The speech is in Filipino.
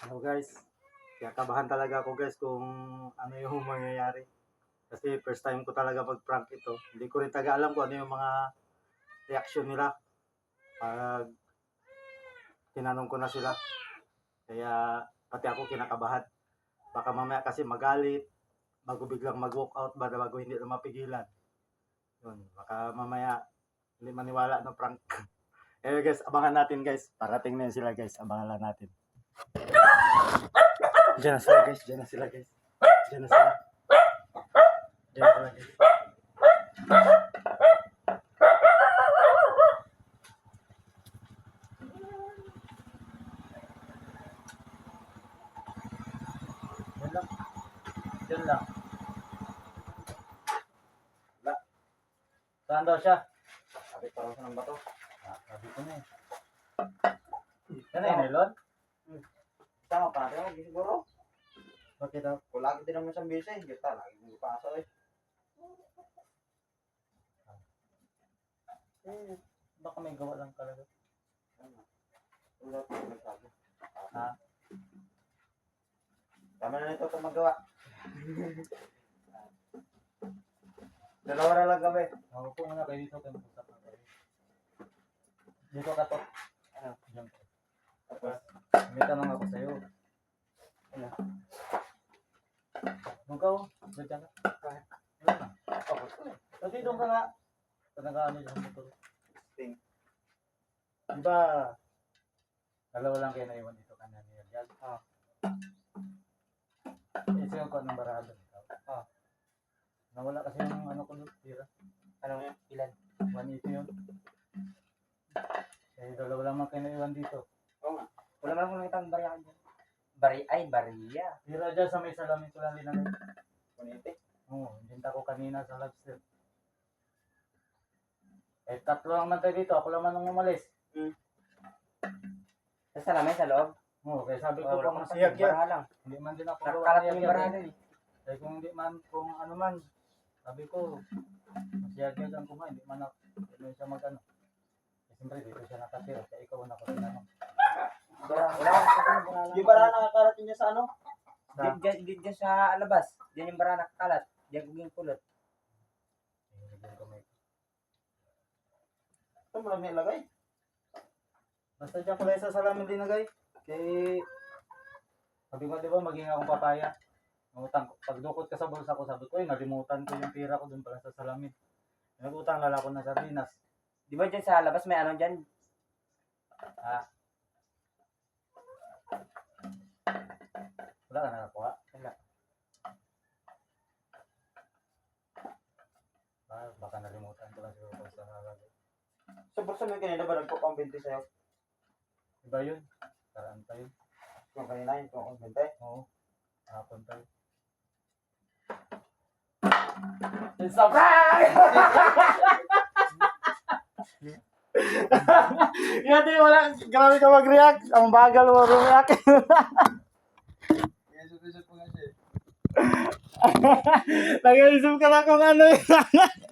Hello guys. Kaya kabahan talaga ako guys kung ano yung mangyayari. Kasi first time ko talaga mag-prank ito. Hindi ko rin taga alam kung ano yung mga reaction nila. Pag tinanong ko na sila. Kaya pati ako kinakabahan. Baka mamaya kasi magalit. Bago biglang mag-walk out ba bago hindi na mapigilan. Yun. Baka mamaya hindi maniwala na prank. Eh guys, abangan natin guys. Parating na yun sila guys. Abangan lang natin. Diyan na sila guys. Diyan na sila guys. Diyan na sila. Diyan na sila guys. Diyan lang. Diyan lang. Wala. Saan daw siya? Sabi parang sa ng bato. Ah, sabi ko na eh. Yan na yun, Elon? Tama pa, ako siguro. Bakit daw? Kung lagi din naman sa bisa, hindi ta, lagi mo ipasa eh. Eh, baka may gawa lang talaga. Wala pa nagsabi. Ha? Tama na nito kung magawa. Dalawa na lang kami. Ako po muna kayo dito kayo mag-usap na kayo. Dito ka to. Ano? Diyan. Tapos, May tanong ako sa'yo. Ano? Ka oh. Doon ka na. Bakit? Wala na. tapos ko eh. Kasi doon ka nga. Pag nag-ano yung motor. Ting. Di ba? Dalawa lang kayo naiwan dito kanina ni Elial. Ah. Eh, siya ko anong barado. Ah. Nawala kasi yung ano ko doon. Tira. Ano yun? Ilan? 180 yun. Eh, dalawa lang kayo naiwan dito. Oo nga. Wala naman akong nakita ang bariyahan dyan. Bari, ay, bariya. Tira dyan sa may salamin ko lang linagay. Kuniti. Oo, hinta ko kanina sa lobster. Eh, tatlo lang man tayo dito. Ako lang man nung umalis. Sa salamin, sa loob? Oo, kaya sabi ko Oh, kung masiyag yan. lang. Hindi man din ako Nakakalat siyag yung yan baraha eh. dun eh. Eh, kung hindi man, kung ano man, sabi ko, masiyag yan ang kumain. Hindi man ako, hindi siya mag ano. Eh, siyempre, dito siya nakatira. Kaya ikaw na ko tinanong. Yung baraha nakakalat niya sa ano? Sa- Diyan, diyan, diyan sa alabas. Diyan yung baraha nakakalat. Diyan. Eh, yung ko. Ito mo lang nilagay. Basta dyan ko lang sa salamin linagay. Kay, sabi ko, di ba, maging akong papaya. Ko. Pagdukot ka sa bulsa ko, sabi ko, eh, nalimutan ko yung pira ko dun pala sa salamin. Nagutang lala ko na sardinas. Di ba dyan sa labas may ano dyan? Ah. Wala ka nakakuha? Wala. Ah, baka nalimutan ko lang siguro kung saan nalagay. Sa bulsa mo kanina ba nagpapambinti sa'yo? Iba yun. Karaan tayo. Yung kanina yung pagpambinti? Oo. Hapon tayo. It's a prank! Yan din wala. Grabe ka mag-react. Ang bagal mo react. Yes, yes, po nga siya. Nag-iisip ka na kung ano yun.